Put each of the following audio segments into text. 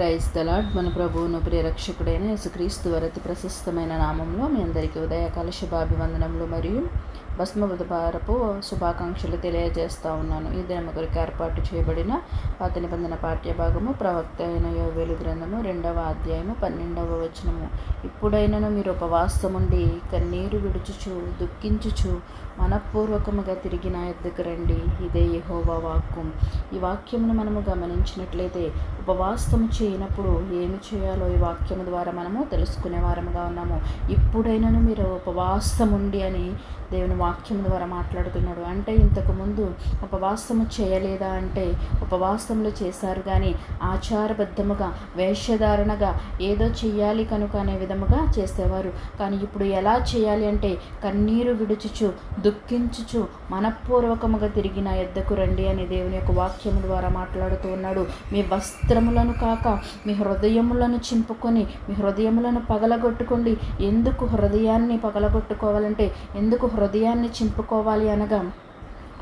Praise తలాడ్ మన ప్రభువును ప్రియరక్షకుడైన యేసుక్రీస్తు వరతి ప్రశస్తమైన నామంలో మీ అందరికీ ఉదయకాల శుభాభివందనములు మరియు భస్మ బుధవారపు శుభాకాంక్షలు తెలియజేస్తూ ఉన్నాను. ఈ దినం కొరకు ఏర్పాటు చేయబడిన పాత నిబంధన పాఠ్య భాగము ప్రవక్త అయిన యోవేలు గ్రంథము రెండవ అధ్యాయము పన్నెండవ వచనము. ఇప్పుడైనను మీరు ఉపవాసముండి కన్నీరు విడుచుచు దుఃఖించుచు మనపూర్వకముగా తిరిగి నా ఎద్దుకు రండి. ఇదే యహోవా వాక్యం ఈ వాక్యమును మనము గమనించినట్లయితే ఉపవాసము చేయనప్పుడు ఏమి చేయాలో ఈ వాక్యము ద్వారా మనము తెలుసుకునే వారముగా ఉన్నాము. ఇప్పుడైనను మీరు ఉపవాసముండి అని దేవుని వాక్యం ద్వారా మాట్లాడుతున్నాడు. అంటే ఇంతకుముందు ఉపవాసము చేయలేదా అంటే ఉపవాసములు చేశారు కానీ ఆచారబద్ధముగా వేషధారణగా ఏదో చెయ్యాలి కనుక అనే విధముగా చేసేవారు. కానీ ఇప్పుడు ఎలా చేయాలి అంటే కన్నీరు విడుచుచు దుఃఖించుచు మనపూర్వకముగా తిరిగి నా ఎద్దకు రండి అని దేవుని యొక్క వాక్యము ద్వారా మాట్లాడుతూ ఉన్నాడు. మీ వస్త్రములను కాక మీ హృదయములను చింపుకొని మీ హృదయములను పగలగొట్టుకోండి. ఎందుకు హృదయాన్ని పగలగొట్టుకోవాలంటే ఎందుకు హృదయాన్ని చింపుకోవాలి అనగా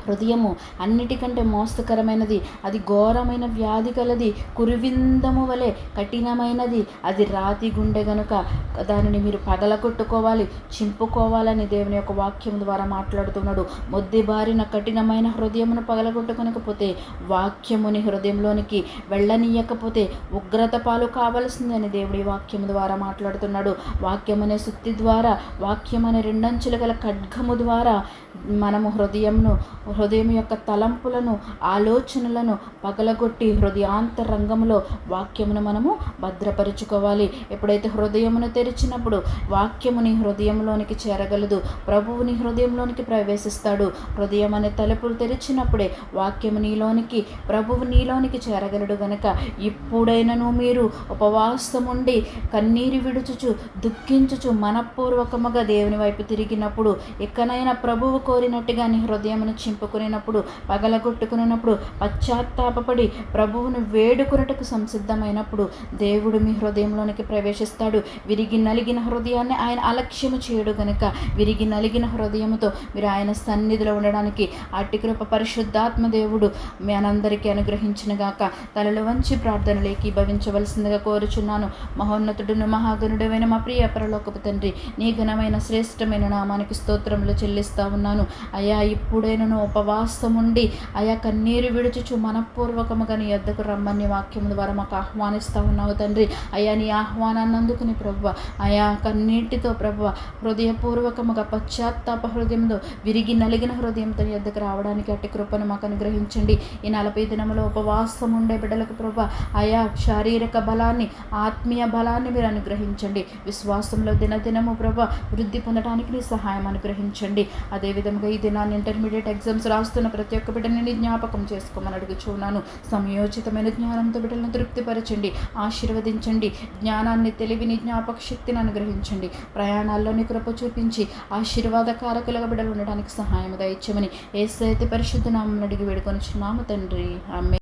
హృదయము అన్నిటికంటే మోస్తకరమైనది. అది ఘోరమైన వ్యాధి కలది. కురివిందము వలె కఠినమైనది. అది రాతి గుండె గనుక దానిని మీరు పగలగొట్టుకోవాలి. చింపుకోవాలని దేవుని యొక్క వాక్యం ద్వారా మాట్లాడుతున్నాడు. మొద్దిబారిన కఠినమైన హృదయమును పగలగొట్టుకొనకపోతే వాక్యముని హృదయంలోనికి వెళ్ళనీయకపోతే ఉగ్రత పాలు కావలసిందని దేవుడి వాక్యము ద్వారా మాట్లాడుతున్నాడు. వాక్యం అనే సుత్తి ద్వారా వాక్యం అనే రెండంచులు గల ఖడ్గము ద్వారా మనము హృదయంను హృదయం యొక్క తలంపులను ఆలోచనలను పగలగొట్టి హృదయాంతరంగంలో వాక్యమును మనము భద్రపరుచుకోవాలి. ఎప్పుడైతే హృదయమును తెరిచినప్పుడు వాక్యముని హృదయంలోనికి చేరగలదు ప్రభువుని హృదయంలోనికి ప్రవేశిస్తాడు. హృదయం అనే తలుపులు తెరిచినప్పుడే వాక్యము నీలోనికి ప్రభువు నీలోనికి చేరగలడు గనక. ఇప్పుడైనను మీరు ఉపవాసముండి కన్నీరు విడుచుచు దుఃఖించుచు మనపూర్వకముగా దేవుని వైపు తిరిగినప్పుడు ఎక్కనైనా ప్రభువు కోరినట్టుగా నీ హృదయమును చింపుకునేటప్పుడు పగలగొట్టుకునేటప్పుడు పశ్చాత్తాపడి ప్రభువును వేడుకునటకు సంసిద్ధమైనప్పుడు దేవుడు మీ హృదయంలోనికి ప్రవేశిస్తాడు. విరిగి నలిగిన హృదయాన్ని ఆయన అలక్ష్యము చేయడు గనుక విరిగి నలిగిన హృదయముతో మీరు ఆయన సన్నిధిలో ఉండడానికి అట్టి కృప పరిశుద్ధాత్మ దేవుడు మీ అనందరికీ అనుగ్రహించిన గాక తలలు వంచి ప్రార్థనలేకి భవించవలసిందిగా కోరుచున్నాను. మహోన్నతుడును మహాగణుడమైన మా ప్రియ పరలోకపు తండ్రి నీ ఘనమైన శ్రేష్టమైన నామానికి స్తోత్రములు చెల్లిస్తా ఉన్నాను. అయా ఇప్పుడైనను ఉపవాసం ఉండి అయా కన్నీరు విడుచుచు మనపూర్వకముగా నీ యొద్దకు రమ్మని వాక్యం ద్వారా మాకు ఆహ్వానిస్తూ ఉన్నావు తండ్రి. అయా నీ ఆహ్వానాన్ని అందుకుని ప్రభు అయా కన్నీటితో ప్రభు హృదయపూర్వకముగా పశ్చాత్తాప హృదయంతో విరిగి నలిగిన హృదయంతో నీ యొద్దకు రావడానికి అట్టి కృపను మాకు అనుగ్రహించండి. ఈ నలభై దినములో ఉపవాసం ఉండే బిడ్డలకు ప్రభు అయా శారీరక బలాన్ని ఆత్మీయ బలాన్ని మీరు అనుగ్రహించండి. విశ్వాసంలో దినదినము ప్రభు వృద్ధి పొందడానికి నీ సహాయం అనుగ్రహించండి. అదేవిధంగా ఈ దినాన్ని ఇంటర్మీడియట్ ఎగ్జామ్ ఎగ్జామ్స్ రాస్తున్న ప్రతి ఒక్క బిడ్డని జ్ఞాపకం చేసుకోమని అడుగుచున్నాను. సమయోచితమైన జ్ఞానంతో బిడ్డలను తృప్తిపరచండి ఆశీర్వదించండి జ్ఞానాన్ని తెలివిని జ్ఞాపక శక్తిని అనుగ్రహించండి. ప్రయాణాల్లోని కృప చూపించి ఆశీర్వాదకారకులుగా బిడ్డలు ఉండడానికి సహాయం దయచ్చమని ఏసైతే పరిశుద్ధ నామం అడిగి వేడుకొని చున్నాము తండ్రి. ఆమె